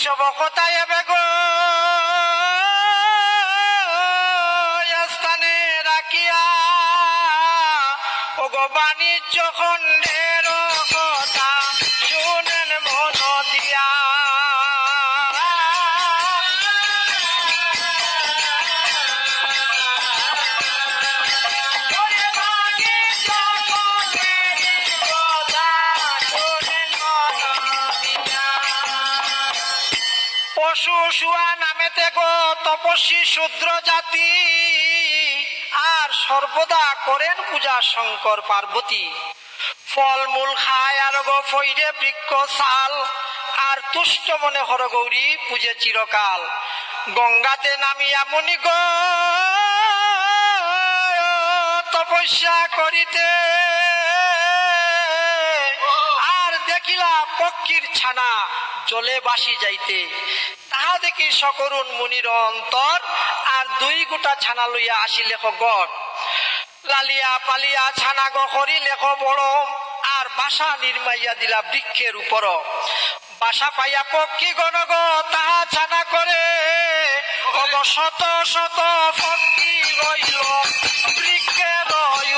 সব কথায় বেগো স্থানে রাখিয়া ও গো বাণিজ্য খণ্ডের তপস্বী শূদ্র জাতি আর সর্বদা করেন পূজা শঙ্কর পার্বতী। ফল মূল খায় আর গো ফইরে বৃক্ষ সাল আর তুষ্ট মনে হর গৌরী পূজে চিরকাল। গঙ্গাতে নামিয়া মনি গো। তপস্যা করিতে। আর দেখিলা পক্ষীর ছানা জলে বাসি যাইতে। দেখি সকরুণ মুনির অন্তর আর দুই গোটা ছানা লইয়া আসি লেখ গড়। লালিয়া পালিয়া ছানা গ লেখ বড়, আর বাসা নির্মাইয়া দিলা বৃক্ষের উপর। বাসা পাইয়া পক্ষী গণগ তাহা ছানা করে। শত শত পক্ষী রইল বৃক্ষের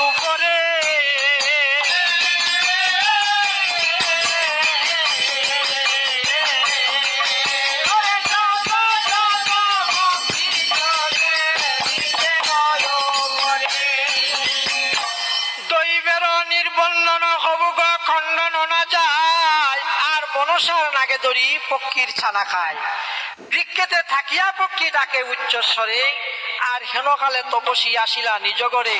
উপরে। হবুগ খণ্ডন না যায়, আর মনসার নাগে দড়ি পক্ষীর ছানা খায়। বৃক্ষেতে থাকিয়া পক্ষী ডাকে উচ্চস্বরে আর হেনকালে তপসী আসিলা নিজ গড়ে।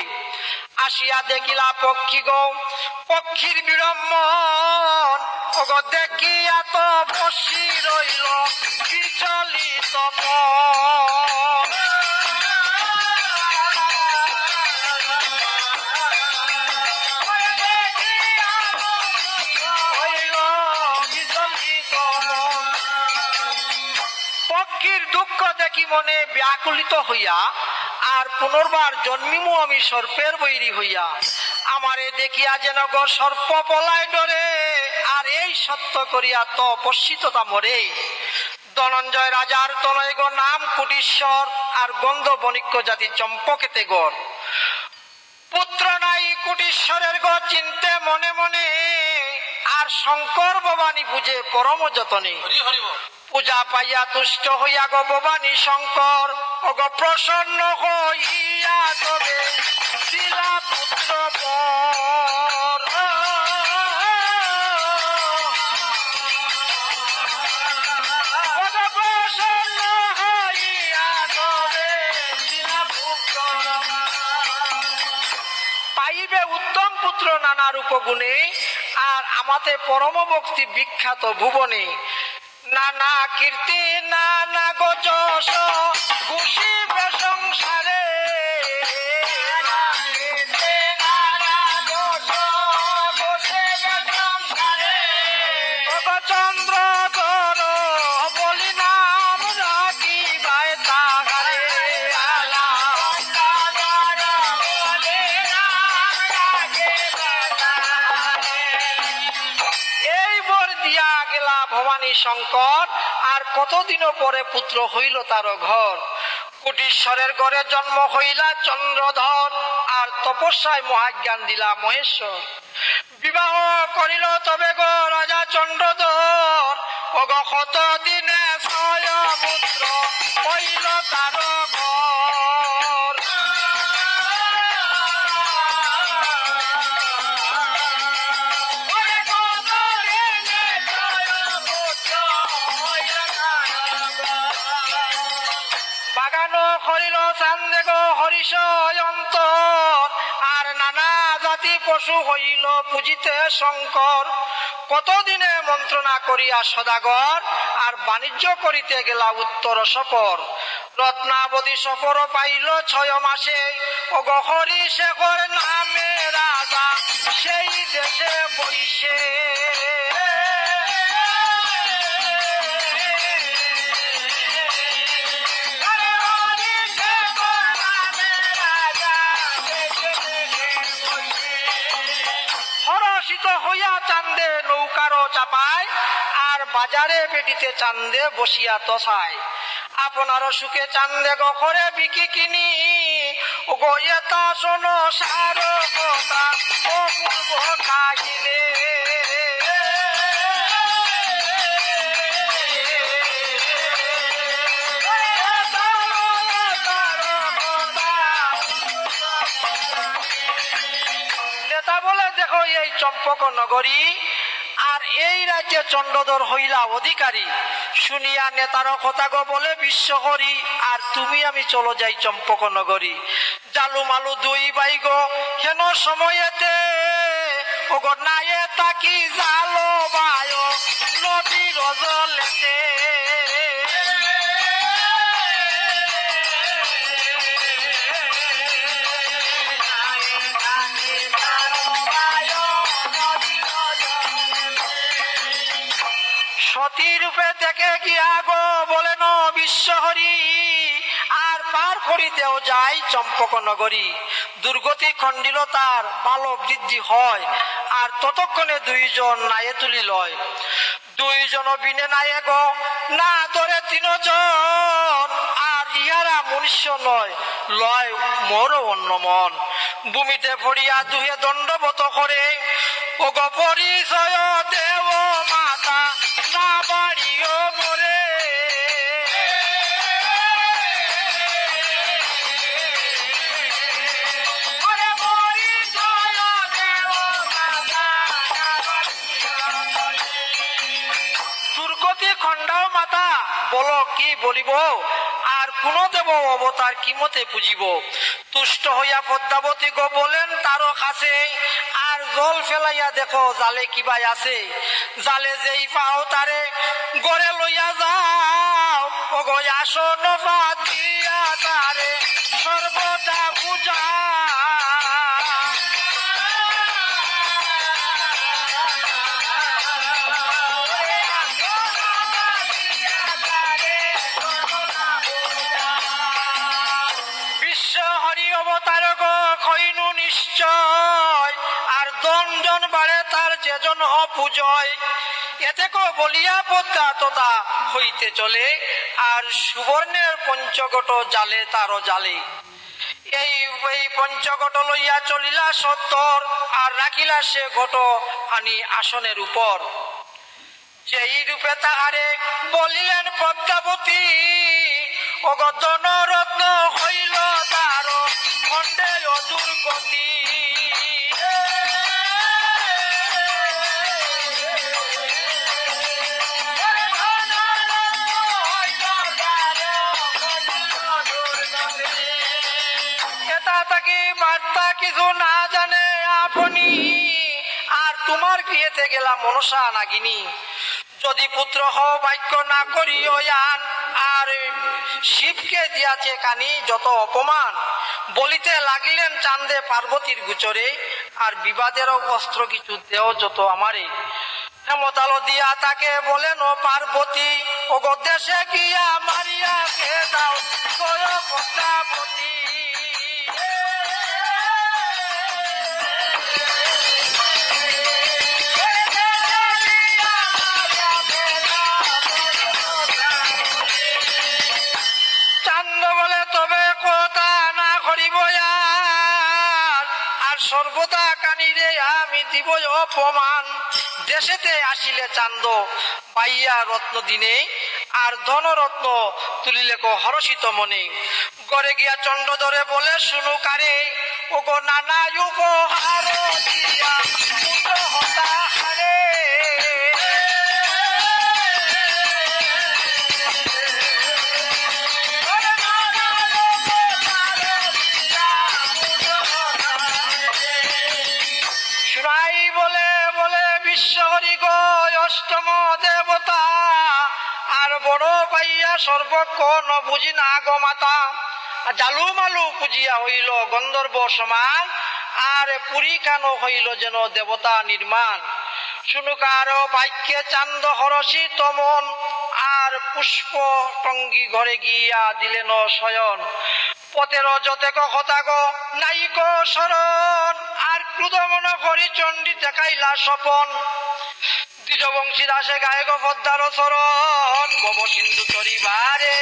আসিয়া দেখিলা পক্ষী গো, পক্ষীর বিড়ম্বন। অগ দেখিয়া তো পশি রইল, বিচলিত মন। দেখি মনে ব্যাকুলিত হইয়া, আর পুনর্বার জন্মিমু আমি সর্পের বৈরী হইয়া। আমারে দেখিয়া যেন গো সর্প পলায় ডরে, আর এই সত্য করিয়া তপস্বিততা মরে। ধনঞ্জয় রাজার তনয় গো নাম কুটিশ্বর, আর গন্ধ বণিক্য জাতি চম্পকেতে গড় পুত্র নাই কুটিশ্বরের গো চিনতে মনে মনে, আর শঙ্কর ভবানী পূজে পরম যতনে। পূজা পাইয়া তুষ্ট হইয়া গো ভবানী শঙ্কর। অগ প্রসন্ন হইয়া তবে শিলা পুত্র পাইবে উত্তম পুত্র নানা রূপগুণে, আর আমাদের পরম ভক্তি বিখ্যাত ভুবনে। নানা কীর্তি নানা গোচস ঘুষিবে সংসারে কতদিন পরে পুত্র হইল তার ঘর? কুটিশ্বরের ঘরে জন্ম হইলা চন্দ্রধর, আর তপস্যায় মহাজ্ঞান দিলা মহেশ্বর। বিবাহ করিল তবে গো রাজা চন্দ্রধর অগ শত দিনে ছয় পুত্র হইল তার পশু হইল পুজিতে শঙ্কর। কতদিনে মন্ত্রণা করিয়া সদাগর, আর বাণিজ্য করিতে গেলা উত্তর সফর। রত্নাবতী সফর পাইল ছয় মাসে, ও গহরি শেখর নামে রাজা, সেই দেশে বইসে। বাজারে বেটিতে চান্দে বসিয়া তসায়। আপনারও সুখে চান্দে গখরে বিকি কিনি। গো এটা শোনো, সার কথা নেতা বলে, দেখো এই চম্পক নগরী এই রাজ্যে চন্ডদর হইলা অধিকারী। শুনিয়া নেতার কথা গো বলে বিশ্ব করি আর তুমি আমি চলো যাই চম্পক নগরী জালু মালু দুই বাই গো কেন সময়েতে ও গো নায়ে তাকি জালো বায়, নদী রজলেতে। রূপে দেখে গিয়া গো বলেন বিশ্বহরি। আর পার করিতেও যাই চম্পক নগরী। দুর্গতি খণ্ডিল তার বালো বৃদ্ধি হয়। আর ততক্ষণে দুইজন নায়ে তুলি লয়। দুইজন বিনে নায়ে গো, না ধরে তিনজন। আর ইহারা মনুষ্য নয়, লয় মোর অন্য মন। ভূমিতে পড়িয়া দুহে দণ্ডবত করে ও গো পরিচয় দেব মাতা বলিব, আর কোন দেব অবতার কি মতে পুজিব? তুষ্ট হইয়া পদ্মাবতী গো বলেন তারও কাছে আর জল ফেলাইয়া দেখো, জালে কিবাই আছে? জালে যেই পাও তারে গড়ে লইয়া যাও। ও গো আসন পাতিয়া তারে সর্বদা পূজা তথা হইতে চলে, আর সুবর্ণের পঞ্চগট জালে তারও জালে। এই এই পঞ্চগট লইয়া চলিলা সত্তর, আর রাখিলা সে ঘট আনি আসনের উপর। সেই রূপে তাহারে বলিলেন পদ্মাবতী অগতন রত্ন হইল তার খণ্ডে দুর্গতি এটা কিছু না জানে আপনি। আর তোমার বিয়েতে গেলাম মনসা নাগিনী। যদি পুত্র হও বাক্য না করি আন আর শিবকে দিয়াছে কানি যত অপমান। বলিতে লাগিলেন চান্দে পার্বতীর গুচরে। আর বিবাদেরও অস্ত্র কিছু দেও যত আমারে। হেমতালো দিয়া তাকে বলেন, ও পার্বতী ও গো দেশে গিয়া মারিয়া কে দাও দিব অপমান। দেশেতে আসিলে চান্দ, পাইয়া রত্ন দিনে, আর ধনরত্ন কো হরষিত মনে। গড়ে গিয়া চন্ড ধরে বলে, শুনু কারে ও গো নানা উপহার দিয়া হতা হারে। বিশ্বহরি গো অষ্টম দেবতা, আর বড় পাইয়া সর্বক্ষণ বুঝি না গো মাতা। জালু মালু পুজিয়া হইল গন্ধর্ব সমান আর পুরী কানো হইল যেন দেবতা নির্মাণ। শুনুকার বাক্যে চান্দ হরসি তমন আর পুষ্প টঙ্গি ঘরে গিয়া দিলেন শয়ন। পথের যতেক হতাগ নাইক শরণ, আর ক্রুদমন করি চণ্ডী দেখাইলা স্বপন। দ্বিজবংশী দাসে গায়ে গদার চরণ। গব সিন্ধু চরিবারে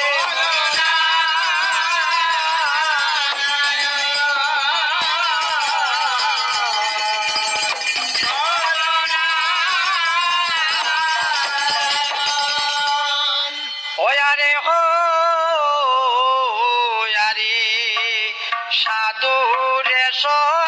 সাধু রেশন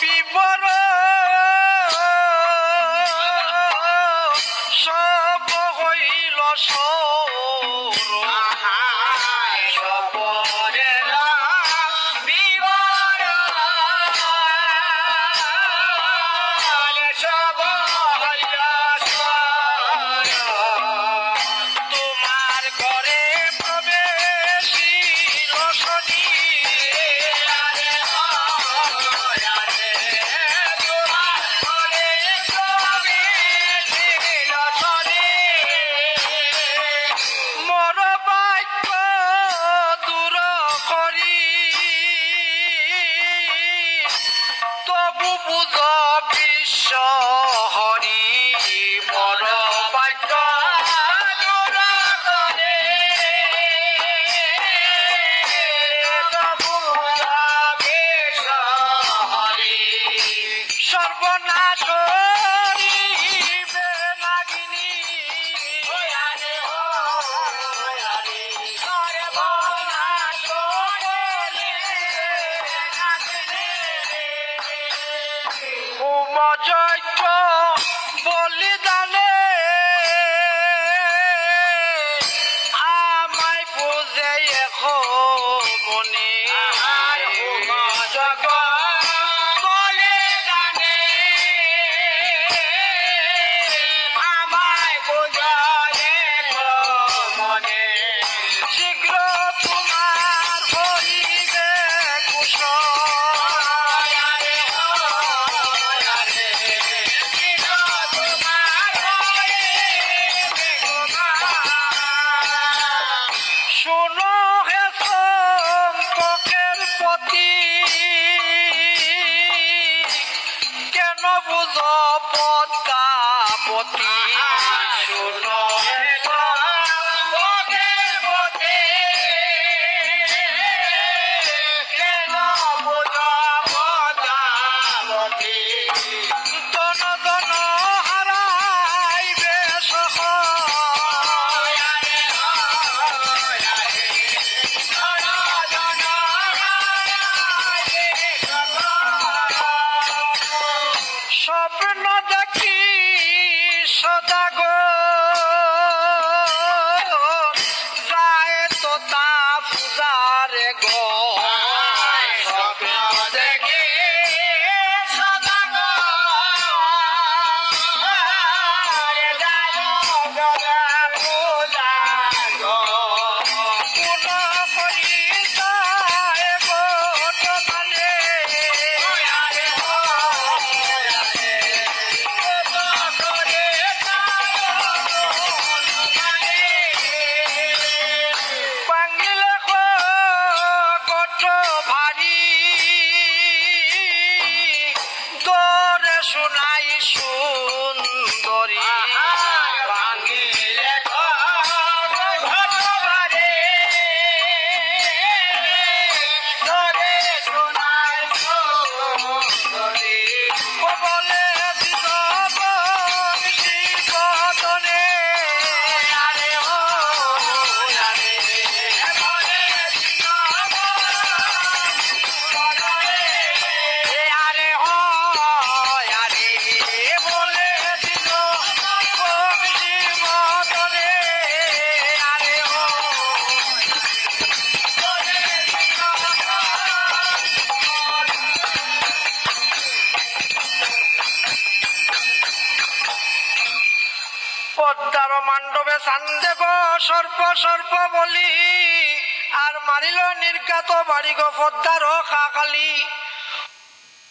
Happy! morning. সান্দে গো সর্প সর্প বলি, আর মারিল নির্গাত বাড়ি গো পদ্মার খাকালি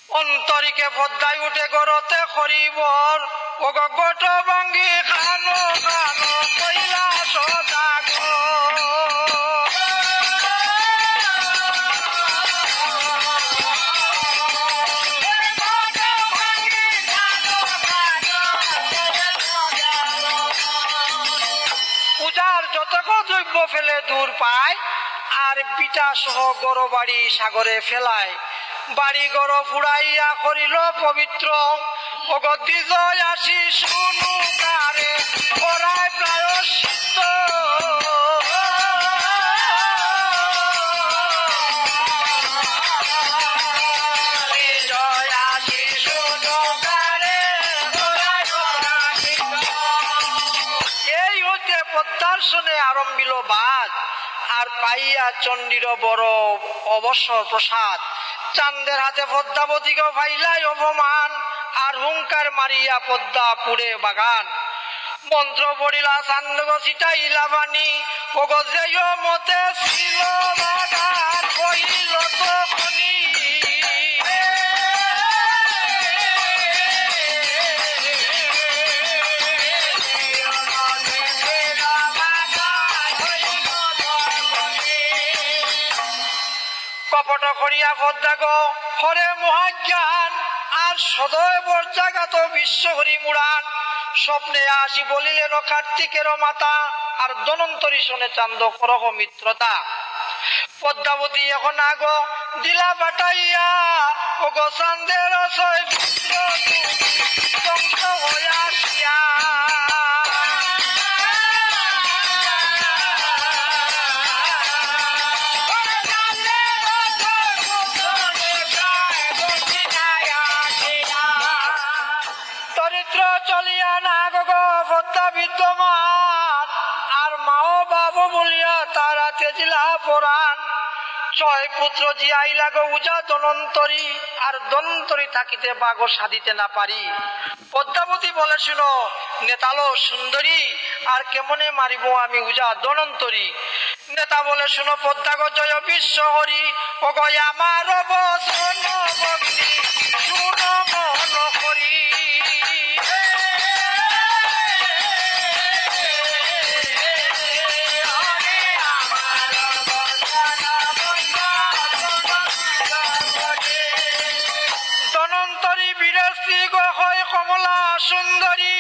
অন্তরিকে পদ্মায় উঠে গরতে করিবর ও গোট ভাঙ্গি খানো খানো, কইলা সদাগ যতক দ্রব্য ফেলে দূর পায়, আর বিটা সহ গড় বাড়ি সাগরে ফেলায়। বাড়ি গড় ফুড়াইয়া করিল পবিত্র। অগদিজ আসি শুনু তারে প্রায় প্রায়শ্চিত্ত। আরম্ভিল বাদ, আর পাইয়া চণ্ডীর বড় অবসর প্রসাদ। চান্দের হাতে পদ্মাবতীকে ফাইলাই অপমান, আর হুঙ্কার মারিয়া পদ্মা পুড়ে বাগান। মন্ত্র পড়িলা চান্দগ ছিটাইলা বাণী, ওগ যেয় মতে ছিল বাগান, কহিল তো কপট করিয়া পদ্মাগ হরে মহাজ্ঞান, আর সদয় বর্জাগাত বিশ্ব হরি মুড়ান। স্বপ্নে আসি বলিলেন কার্তিকের মাতা, আর দনন্তরী শোনে চান্দ করহ মিত্রতা। পদ্মাবতী এখন আগ, দিলা বাটাইয়া ও গো চান্দের ছয় তেজিলা পরাণ। ছয় পুত্র জিয়াইলা গো উজা দনন্তরী আর দন্তরী থাকিতে বাগো সাধিতে না পারি। পদ্মাবতী বলে শুনো, নেতালো সুন্দরী, আর কেমনে মারিব আমি উজা দনন্তরী নেতা বলে শুনো, পদ্মাগ জয় বিশ্ব হরি। ও গয় আমার বসন ভক্তি, শুনো মন করি। ধনন্তরী বীরশ্রী কমলা সুন্দরী,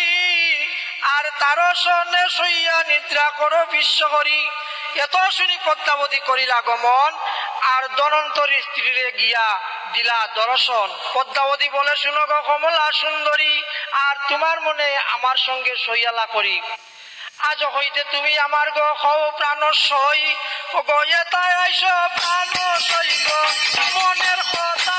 আর তার সনে সইয়া নিদ্রা করো বিশ্ব করি এত শুনি পদ্মাবতী করিলা গমন আর দনন্তরী স্ত্রীরে গিয়া দিলা দর্শন। পদ্মাবতী বলে, শুনো গো কমলা সুন্দরী, আর তোমার মনে আমার সঙ্গে সইয়ালা করি। আজ হইতে তুমি আমার গো হও প্রাণ সই। ও গো এতাই আইস প্রাণ সই গো, মনের কথা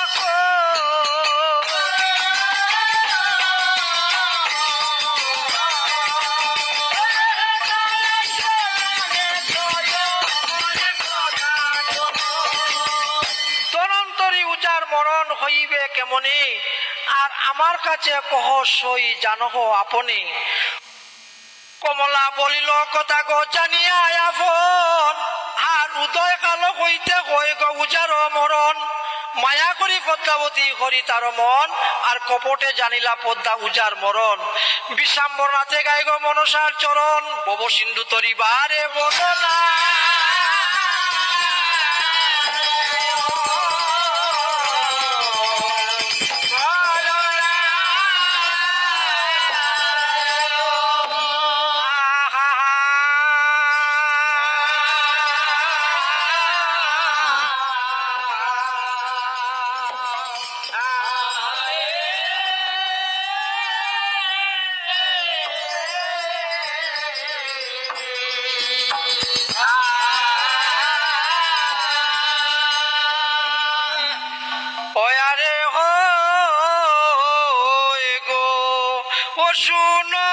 হইবে কেমনি? আর আমার কাছে কহ, সই জানহ আপনি। কমলা বলিল, কথা গো জানিয়া আফন আর উদয় কাল হইতে হয়ে গো উজার মরণ। মায়া করি পদ্মাবতী হরি তার মন, আর কপটে জানিলা পদ্মা উজার মরণ। বিশ্বাম্বর নাচে গাই গো মনসার চরণ, বব সিন্ধু তরিবারে বদনা। শুনো